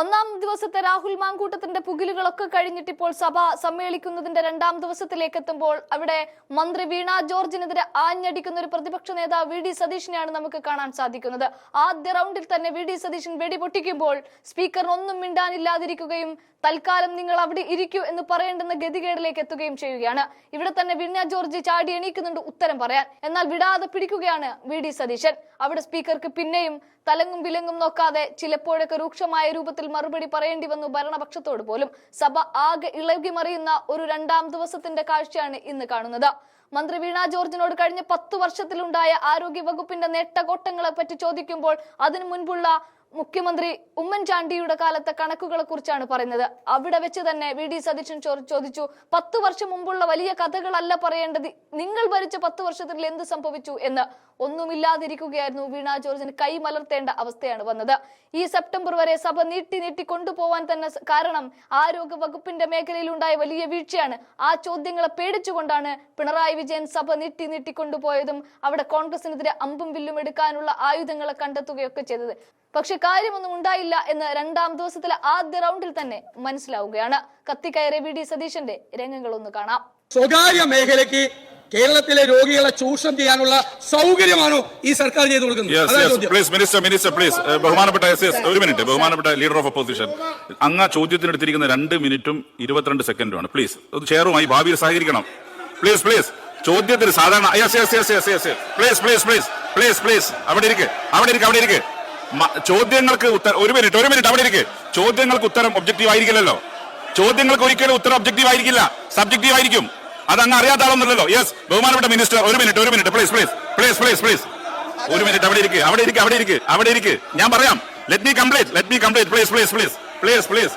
ഒന്നാം ദിവസത്തെ രാഹുൽ മാങ്കൂട്ടത്തിന്റെ പുകിലുകളൊക്കെ കഴിഞ്ഞിട്ട് ഇപ്പോൾ സഭ സമ്മേളിക്കുന്നതിന്റെ രണ്ടാം ദിവസത്തിലേക്ക് എത്തുമ്പോൾ അവിടെ മന്ത്രി വീണ ജോർജിനെതിരെ ആഞ്ഞടിക്കുന്ന ഒരു പ്രതിപക്ഷ നേതാവ് വി ഡി സതീഷിനെയാണ് നമുക്ക് കാണാൻ സാധിക്കുന്നത്. ആദ്യ റൗണ്ടിൽ തന്നെ വി ഡി സതീശൻ വെടി പൊട്ടിക്കുമ്പോൾ സ്പീക്കറിന് ഒന്നും മിണ്ടാനില്ലാതിരിക്കുകയും തൽക്കാലം നിങ്ങൾ അവിടെ ഇരിക്കൂ എന്ന് പറയേണ്ടെന്ന ഗതികേടിലേക്ക് എത്തുകയും ചെയ്യുകയാണ്. ഇവിടെ തന്നെ വീണ ജോർജ് ചാടി എണീക്കുന്നുണ്ട് ഉത്തരം പറയാൻ. എന്നാൽ വിടാതെ പിടിക്കുകയാണ് വി ഡി സതീശൻ. അവിടെ സ്പീക്കർക്ക് പിന്നെയും തലങ്ങും വിലങ്ങും നോക്കാതെ ചിലപ്പോഴൊക്കെ രൂക്ഷമായ രൂപത്തിൽ മറുപടി പറയേണ്ടി വന്നു ഭരണപക്ഷത്തോട് പോലും. സഭ ആകെ ഇളകി മറിയുന്ന ഒരു രണ്ടാം ദിവസത്തിന്റെ കാഴ്ചയാണ് ഇന്ന് കാണുന്നത്. മന്ത്രി വീണ ജോർജിനോട് കഴിഞ്ഞ പത്തു വർഷത്തിലുണ്ടായ ആരോഗ്യ വകുപ്പിന്റെ നേട്ടകോട്ടങ്ങളെ പറ്റി ചോദിക്കുമ്പോൾ അതിനു മുൻപുള്ള മുഖ്യമന്ത്രി ഉമ്മൻചാണ്ടിയുടെ കാലത്തെ കണക്കുകളെ കുറിച്ചാണ് പറയുന്നത്. അവിടെ വെച്ച് തന്നെ വി. ഡി. സതീശൻ ചോദിച്ചു പത്ത് വർഷം മുമ്പുള്ള വലിയ കഥകളല്ല പറയേണ്ടത്. നിങ്ങൾ ഭരിച്ച പത്ത് വർഷത്തിൽ എന്ത് സംഭവിച്ചു? എന്ന് ഒന്നുമില്ലാതിരിക്കുകയായിരുന്നു വീണ ജോർജിന് കൈമലർത്തേണ്ട അവസ്ഥയാണ് വന്നത്. ഈ സെപ്റ്റംബർ വരെ സഭ നീട്ടി നീട്ടി കൊണ്ടുപോവാൻ തന്നെ കാരണം ആരോഗ്യ വകുപ്പിന്റെ മേഖലയിലുണ്ടായ വലിയ വീഴ്ചയാണ്. ആ ചോദ്യങ്ങളെ പേടിച്ചുകൊണ്ടാണ് പിണറായി വിജയൻ സഭ നീട്ടി നീട്ടി കൊണ്ടുപോയതും അവിടെ കോൺഗ്രസിനെതിരെ അമ്പും വില്ലും എടുക്കാനുള്ള ആയുധങ്ങളെ കണ്ടെത്തുകയൊക്കെ ചെയ്തത്. പക്ഷെ കാര്യമൊന്നും ഉണ്ടായില്ല എന്ന് രണ്ടാം ദിവസത്തിലെ ആദ്യ റൗണ്ടിൽ തന്നെ മനസ്സിലാവുകയാണ്. കത്തിക്കയറി വി. ഡി. സതീശന്റെ രംഗങ്ങളൊന്ന് കാണാം. സ്വകാര്യ മേഖലയ്ക്ക് കേരളത്തിലെ രോഗികളെ ചൂഷണം ചെയ്യാനുള്ള സൗകര്യമാണോ ഈ സർക്കാർ ചെയ്തു കൊടുക്കുന്നത്. പ്ലീസ് മിനിസ്റ്റർ മിനിസ്റ്റർ പ്ലീസ് ബഹുമാനപ്പെട്ട എസ് എസ് ഒരു മിനിറ്റ്. ബഹുമാനപ്പെട്ട ലീഡർ ഓഫ് ഒപ്പോസിഷൻ അങ്ങ് ആ ചോദ്യത്തിന് എടുത്തിരിക്കുന്ന രണ്ട് മിനിറ്റും ഇരുപത്തിരണ്ട് സെക്കൻഡുമാണ് പ്ലീസ് ചെയറുമായി ഭാവിയിൽ സഹകരിക്കണം. പ്ലീസ് പ്ലീസ് ചോദ്യത്തിന് സാധാരണ yes yes yes yes yes please please please please please അവിടെ ഇരിക്ക്. അവിടെ ഇരിക്ക് അവിടെ ഇരിക്ക്. ചോദ്യങ്ങൾക്ക് ഉത്തരം ഒരു മിനിറ്റ് ഒരു മിനിറ്റ്. അവിടെ ഇരിക്ക്. ചോദ്യങ്ങൾക്ക് ഉത്തരം ഒബ്ജക്റ്റീവ് ആയിരിക്കില്ലല്ലോ. ചോദ്യങ്ങൾക്ക് ഒരിക്കലും ഉത്തരം ഒബ്ജക്റ്റീവ് ആയിരിക്കില്ല. സബ്ജക്റ്റീവ് ആയിരിക്കും. അത് അങ്ങ് അറിയാത്ത ആളൊന്നുമല്ലല്ലോ യെസ് ബഹുമാനപ്പെട്ട മിനിസ്റ്റർ ഒരു മിനിറ്റ് ഒരു minute please please please please please ഒരു മിനിറ്റ് അവിടെ ഇരിക്കുക അവിടെ ഇരിക്കുക അവിടെ ഇരിക്കുക അവിടെ ഇരിക്കുക ഞാൻ പറയാം let me complete let me complete please please please please please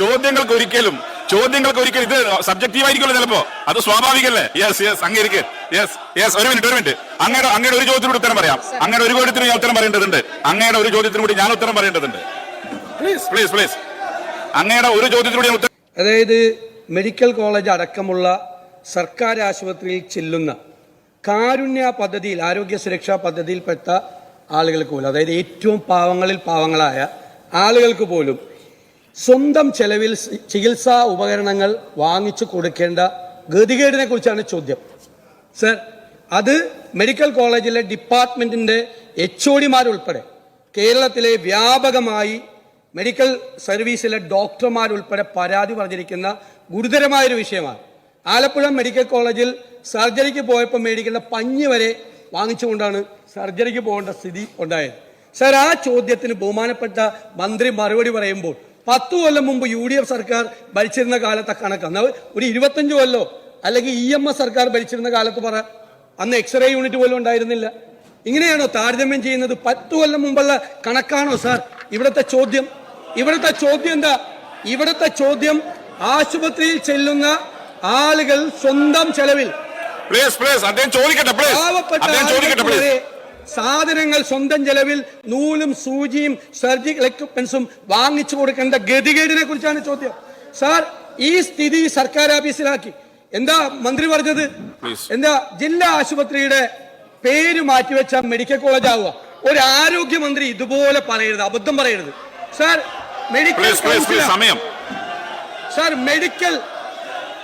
ചോദ്യങ്ങൾക്ക് ഒരിക്കലും ചോദ്യങ്ങൾക്ക് ഒരിക്കലും ഇത് സബ്ജക്റ്റീവ് ആയിരിക്കുമല്ലോ ചിലപ്പോ. അത് സ്വാഭാവികല്ലേ യെസ് യെസ് അങ്ങ് ഇരിക്ക്. യെസ് യെസ് ഒരു മിനിറ്റ് ഒരു മിനിറ്റ് അങ്ങയുടെ അങ്ങയുടെ ഒരു ചോദ്യത്തിനോട് ഉത്തരം പറയാം. അങ്ങയുടെ ഒരു ചോദ്യത്തിന് ഞാൻ ഉത്തരം പറയേണ്ടതുണ്ട്. അങ്ങയുടെ ഒരു ചോദ്യത്തിന് കൂടി ഞാൻ ഉത്തരം പറയേണ്ടതുണ്ട്. പ്ലീസ് പ്ലീസ് പ്ലീസ് അങ്ങയുടെ ഒരു ചോദ്യത്തിനൂടെ ഞാൻ ഉത്തരം അതായത് മെഡിക്കൽ കോളേജ് അടക്കമുള്ള സർക്കാർ ആശുപത്രിയിൽ ചെല്ലുന്ന കാരുണ്യ പദ്ധതിയിൽ ആരോഗ്യ സുരക്ഷാ പദ്ധതിയിൽപ്പെട്ട ആളുകൾക്ക് പോലും അതായത് ഏറ്റവും പാവങ്ങളിൽ പാവങ്ങളായ ആളുകൾക്ക് പോലും സ്വന്തം ചെലവിൽ ചികിത്സാ ഉപകരണങ്ങൾ വാങ്ങിച്ചു കൊടുക്കേണ്ട ഗതികേടിനെ കുറിച്ചാണ് ചോദ്യം. സർ അത് മെഡിക്കൽ കോളേജിലെ ഡിപ്പാർട്ട്മെന്റിന്റെ എച്ച് ഒടിമാരുൾപ്പെടെ കേരളത്തിലെ വ്യാപകമായി മെഡിക്കൽ സർവീസിലെ ഡോക്ടർമാരുൾപ്പെടെ പരാതി പറഞ്ഞിരിക്കുന്ന ഗുരുതരമായൊരു വിഷയമാണ്. ആലപ്പുഴ മെഡിക്കൽ കോളേജിൽ സർജറിക്ക് പോയപ്പോൾ മേടിക്കേണ്ട പഞ്ഞ് വരെ വാങ്ങിച്ചുകൊണ്ടാണ് സർജറിക്ക് പോകേണ്ട സ്ഥിതി ഉണ്ടായത്. സർ ആ ചോദ്യത്തിന് ബഹുമാനപ്പെട്ട മന്ത്രി മറുപടി പറയുമ്പോൾ പത്തു കൊല്ലം മുമ്പ് യു ഡി എഫ് സർക്കാർ ഭരിച്ചിരുന്ന കാലത്തെ കണക്ക്. അന്ന് ഒരു ഇരുപത്തഞ്ച് കൊല്ലോ അല്ലെങ്കിൽ ഇ എം എസ് സർക്കാർ ഭരിച്ചിരുന്ന കാലത്ത് പറ അന്ന് എക്സ്റേ യൂണിറ്റ് പോലും ഉണ്ടായിരുന്നില്ല. ഇങ്ങനെയാണോ താരതമ്യം ചെയ്യുന്നത്? പത്തു കൊല്ലം മുമ്പുള്ള കണക്കാണോ സാർ? ഇവിടുത്തെ ചോദ്യം ഇവിടുത്തെ ചോദ്യം എന്താ? ഇവിടുത്തെ ചോദ്യം ആശുപത്രിയിൽ ചെല്ലുന്ന ആളുകൾ സ്വന്തം ചെലവിൽ പ്ലീസ് പ്ലീസ് അദ്ദേഹം ചോദിക്കട്ടെ പ്ലീസ് പാവപ്പെട്ട അദ്ദേഹം ചോദിക്കട്ടെ ആളുകൾക്ക് പ്ലീസ് വരെ സാധനങ്ങൾ സ്വന്തം ചെലവിൽ നൂലും സൂചിയും സർജിക്കൽ എക്യുപ്മെന്റ്സും വാങ്ങിച്ചു കൊടുക്കേണ്ട ഗതികേടിനെ കുറിച്ചാണ് ചോദ്യം. സാർ ഈ സ്ഥിതി സർക്കാർ ഓഫീസിലാക്കി. എന്താ മന്ത്രി പറഞ്ഞത്? എന്താ ജില്ലാ ആശുപത്രിയുടെ പേര് മാറ്റിവെച്ച മെഡിക്കൽ കോളേജ് ആവുക ഒരു ആരോഗ്യമന്ത്രി ഇതുപോലെ പറയരുത് അബദ്ധം പറയരുത്. സാർ മെഡിക്കൽ സമയം. സാർ മെഡിക്കൽ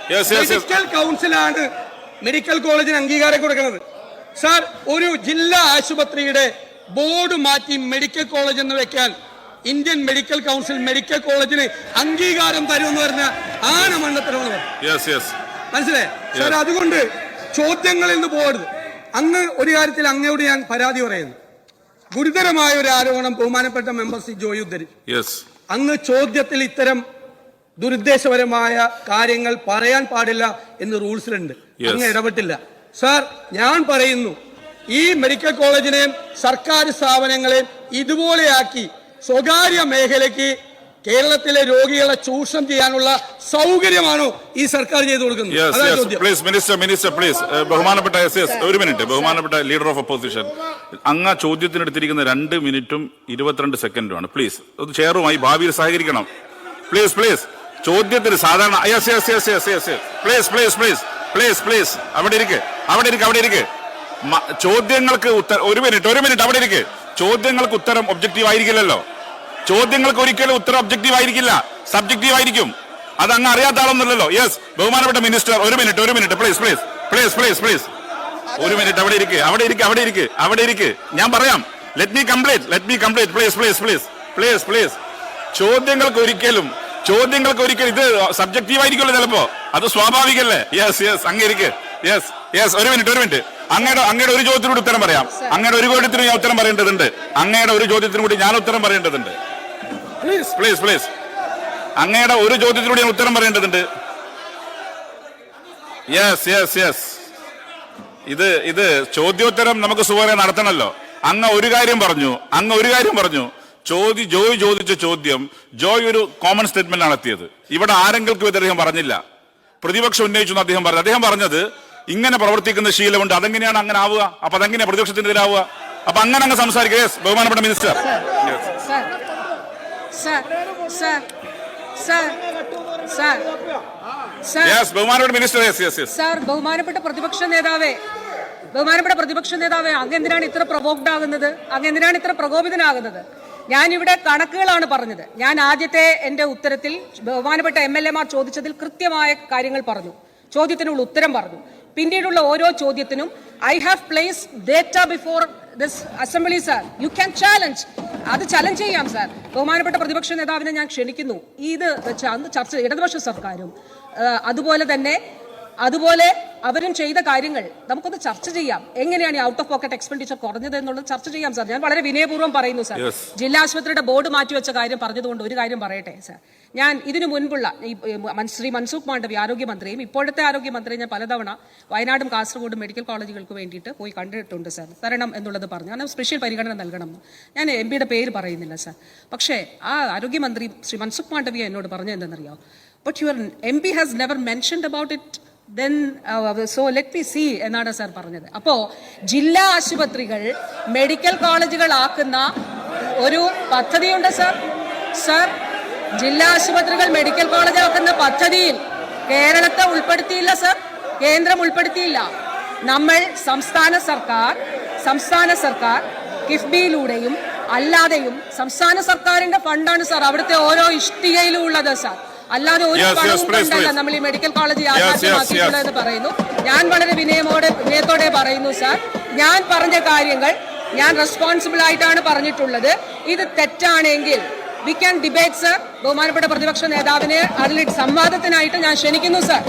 മെഡിക്കൽ കൗൺസിലാണ് മെഡിക്കൽ കോളേജിന് അംഗീകാരം കൊടുക്കുന്നത്. സാർ ഒരു ജില്ലാ ആശുപത്രിയുടെ ബോർഡ് മാറ്റി മെഡിക്കൽ കോളേജ് എന്ന് വെക്കാൻ ഇന്ത്യൻ മെഡിക്കൽ കൗൺസിൽ മെഡിക്കൽ കോളേജിന് അംഗീകാരം തരുമെന്ന് പറഞ്ഞ ആണ് യെസ് മനസ്സിലായി? സാർ അതുകൊണ്ട് ചോദ്യങ്ങളിൽ നിന്ന് പോകരുത്. അങ്ങ് ഒരു കാര്യത്തിൽ അങ്ങയോട് ഞാൻ പരാതി പറയുന്നു. ഗുരുതരമായ ഒരു ആരോപണം ബഹുമാനപ്പെട്ട മെമ്പർ സി ജോയി ഉദ്ധരി യെസ് അങ്ങ് ചോദ്യത്തിൽ ഇത്തരം ദുരുദ്ദേശപരമായ കാര്യങ്ങൾ പറയാൻ പാടില്ല എന്ന് റൂൾസിലുണ്ട്. അങ്ങ് ഇടപെട്ടില്ല. സാർ ഞാൻ പറയുന്നു ഈ മെഡിക്കൽ കോളേജിനെയും സർക്കാർ സ്ഥാപനങ്ങളെയും ഇതുപോലെയാക്കി സ്വകാര്യ മേഖലയ്ക്ക് കേരളത്തിലെ രോഗികളെ ചൂഷണം ചെയ്യാനുള്ള സൗകര്യമാണോ ഈ സർക്കാർ ചെയ്തു കൊടുക്കുന്നത്? അതാണ് ചോദ്യം. പ്ലീസ് മിനിസ്റ്റർ മിനിസ്റ്റർ പ്ലീസ് ബഹുമാനപ്പെട്ട എസ് എസ് ഒരു മിനിറ്റ്. ബഹുമാനപ്പെട്ട ലീഡർ ഓഫ് ഒപ്പോസിഷൻ അങ്ങ് ചോദ്യത്തിന് എടുത്തിരിക്കുന്ന രണ്ട് മിനിറ്റും ഇരുപത്തിരണ്ട് സെക്കൻഡുമാണ് പ്ലീസ് അത് ചെയറുമായി ഭാവിയിൽ സഹകരിക്കണം. പ്ലീസ് പ്ലീസ് ചോദ്യത്തിന് സാധാരണ yes yes yes yes yes please please please please please അവിടെ ഇരിക്ക്. അവിടെ ഇരിക്ക് അവിടെ ഇരിക്ക്. ചോദ്യങ്ങൾക്ക് ഉത്തരം ഒരു മിനിറ്റ് ഒരു മിനിറ്റ് അവിടെ ഇരിക്ക്. ചോദ്യങ്ങൾക്ക് ഉത്തരം ഒബ്ജക്റ്റീവ് ആയിരിക്കില്ലല്ലോ. ചോദ്യങ്ങൾക്ക് ഒരിക്കലും ഉത്തരം ഒബ്ജക്റ്റീവ് ആയിരിക്കില്ല. സബ്ജക്റ്റീവ് ആയിരിക്കും. അത് അങ്ങ് അറിയാത്ത ആളൊന്നുമല്ലല്ലോ. യെസ് ബഹുമാനപ്പെട്ട മിനിസ്റ്റർ ഒരു മിനിറ്റ് ഒരു minute please please please please please ഒരു മിനിറ്റ് അവിടെ ഇരിക്ക് അവിടെ ഇരിക്ക് അവിടെ ഇരിക്ക് അവിടെ ഇരിക്ക്. ഞാൻ പറയാം. Let me complete let me complete please please please please please ചോദ്യങ്ങൾക്ക് ഒരിക്കലും ചോദ്യങ്ങൾക്ക് ഒരിക്കലും ഇത് സബ്ജക്റ്റീവ് ആയിരിക്കുമല്ലോ ചിലപ്പോ. അത് സ്വാഭാവികല്ലേ യെസ് യെസ് അങ്ങേരിക്ക് യെസ് യെസ് ഒരു മിനിറ്റ് ഒരു മിനിറ്റ് അങ്ങയുടെ അങ്ങയുടെ ഒരു ചോദ്യത്തിനോട് ഉത്തരം പറയാം. അങ്ങയുടെ ഒരു ചോദ്യത്തിന് ഞാൻ ഉത്തരം പറയേണ്ടതുണ്ട്. അങ്ങയുടെ ഒരു ചോദ്യത്തിനും കൂടി ഞാൻ ഉത്തരം പറയേണ്ടതുണ്ട്. പ്ലീസ് പ്ലീസ് പ്ലീസ് അങ്ങയുടെ ഒരു ചോദ്യത്തിനൂടെ ഞാൻ ഉത്തരം പറയേണ്ടതുണ്ട്. യെസ് യെസ് യെസ് ഇത് ഇത് ചോദ്യോത്തരം നമുക്ക് സുഖമായി നടത്തണല്ലോ. അങ്ങ് ഒരു കാര്യം പറഞ്ഞു അങ്ങ് ഒരു കാര്യം പറഞ്ഞു. ചോദ്യ ജോയ് ചോദിച്ച ചോദ്യം ജോയ് ഒരു കോമൺ സ്റ്റേറ്റ്മെന്റ് നടത്തിയത്. ഇവിടെ ആരെങ്കിലും ഇത് അദ്ദേഹം പറഞ്ഞില്ല. പ്രതിപക്ഷം ഉന്നയിച്ചു എന്ന് അദ്ദേഹം പറഞ്ഞു. അദ്ദേഹം പറഞ്ഞത് ഇങ്ങനെ പ്രവർത്തിക്കുന്ന ശീലമുണ്ട് അതെങ്ങനെയാണ് അങ്ങനെ ആവുക? അപ്പൊ അതെങ്ങനെയാ പ്രതിപക്ഷത്തിനെതിരാവുക അപ്പൊ അങ്ങനെ അങ്ങ് സംസാരിക്കുക. യെസ് ബഹുമാനപ്പെട്ട മിനിസ്റ്റർ യെസ് ബഹുമാനപ്പെട്ട മിനിസ്റ്റർ യെസ് യെസ് ബഹുമാനപ്പെട്ട പ്രതിപക്ഷ നേതാവേ ബഹുമാനപ്പെട്ട പ്രതിപക്ഷ നേതാവേ അങ്ങ് എന്തിനാണ് ഇത്ര പ്രൊവോക്ഡ് ആകുന്നത്? അങ്ങ് എന്തിനാണ് ഇത്ര പ്രകോപിതനാകുന്നത്? ഞാൻ ഇവിടെ കണക്കുകളാണ് പറഞ്ഞത്. ഞാൻ ആദ്യത്തെ എന്റെ ഉത്തരത്തിൽ ബഹുമാനപ്പെട്ട എം എൽ എമാർ ചോദിച്ചതിൽ കൃത്യമായ കാര്യങ്ങൾ പറഞ്ഞു. ചോദ്യത്തിനുള്ള ഉത്തരം പറഞ്ഞു. പിന്നീടുള്ള ഓരോ ചോദ്യത്തിനും I have place data before this assembly sir you can challenge അത് ചലഞ്ച് ചെയ്യാം സാർ ബഹുമാനപ്പെട്ട പ്രതിപക്ഷ നേതാവിനെ ഞാൻ ക്ഷണിക്കുന്നു. ഇത് അന്ന് ചർച്ച ഇടതുപക്ഷ സർക്കാരും അതുപോലെ തന്നെ അതുപോലെ അവരും ചെയ്ത കാര്യങ്ങൾ നമുക്കൊന്ന് ചർച്ച ചെയ്യാം. എങ്ങനെയാണ് ഈ ഔട്ട് ഓഫ് പോക്കറ്റ് എക്സ്പെൻഡിച്ചർ കുറഞ്ഞത് എന്നുള്ളത് ചർച്ച ചെയ്യാം സാർ ഞാൻ വളരെ വിനയപൂർവം പറയുന്നു സാർ ജില്ലാ ആശുപത്രിയുടെ ബോർഡ് മാറ്റിവെച്ച കാര്യം പറഞ്ഞതുകൊണ്ട് ഒരു കാര്യം പറയട്ടെ സാർ ഞാൻ ഇതിനു മുൻപുള്ള ഈ ശ്രീ മൻസൂഖ് മാണ്ഡവി ആരോഗ്യമന്ത്രിയും ഇപ്പോഴത്തെ ആരോഗ്യമന്ത്രിയും ഞാൻ പലതവണ വയനാടും കാസർഗോഡും മെഡിക്കൽ കോളേജുകൾക്ക് വേണ്ടിയിട്ട് പോയി കണ്ടിട്ടുണ്ട് സാർ തരണം എന്നുള്ളത് പറഞ്ഞു. കാരണം സ്പെഷ്യൽ പരിഗണന നൽകണം. ഞാൻ എം പിയുടെ പേര് പറയുന്നില്ല സാർ പക്ഷേ ആ ആരോഗ്യമന്ത്രി ശ്രീ മൻസുഖ് മാണ്ഡവിയ എന്നോട് പറഞ്ഞു എന്തെന്നറിയോ but your M P has never mentioned about it then so let me see എന്നാണ് സാർ പറഞ്ഞത്. അപ്പോ ജില്ലാ ആശുപത്രികൾ മെഡിക്കൽ കോളേജുകൾ ആക്കുന്ന ഒരു പദ്ധതിയുണ്ട് സാർ സാർ ജില്ലാ ആശുപത്രികൾ മെഡിക്കൽ കോളേജ് ആക്കുന്ന പദ്ധതിയിൽ കേരളത്തെ ഉൾപ്പെടുത്തിയില്ല സാർ കേന്ദ്രം ഉൾപ്പെടുത്തിയില്ല. നമ്മൾ സംസ്ഥാന സർക്കാർ സംസ്ഥാന സർക്കാർ കിഫ്ബിയിലൂടെയും അല്ലാതെയും സംസ്ഥാന സർക്കാരിന്റെ ഫണ്ടാണ് സാർ അവിടുത്തെ ഓരോ ഇഷ്ടികയിലും ഉള്ളത് സാർ അല്ലാതെ ഒരു പണവും കൊണ്ടല്ല നമ്മൾ ഈ മെഡിക്കൽ കോളേജ് യാഥാർത്ഥ്യമാക്കിയിട്ടുള്ളത് എന്ന് യാഥാർത്ഥ്യമാക്കിയിട്ടുള്ളതെന്ന് പറയുന്നു. ഞാൻ വളരെ വിനയമോടെ വിനയത്തോടെ പറയുന്നു സാർ ഞാൻ പറഞ്ഞ കാര്യങ്ങൾ ഞാൻ റെസ്പോൺസിബിൾ ആയിട്ടാണ് പറഞ്ഞിട്ടുള്ളത്. ഇത് തെറ്റാണെങ്കിൽ വി ക്യാൻ ഡിബേറ്റ് സർ ബഹുമാനപ്പെട്ട പ്രതിപക്ഷ നേതാവിനെ അതിൽ സംവാദത്തിനായിട്ട് ഞാൻ ക്ഷണിക്കുന്നു സർ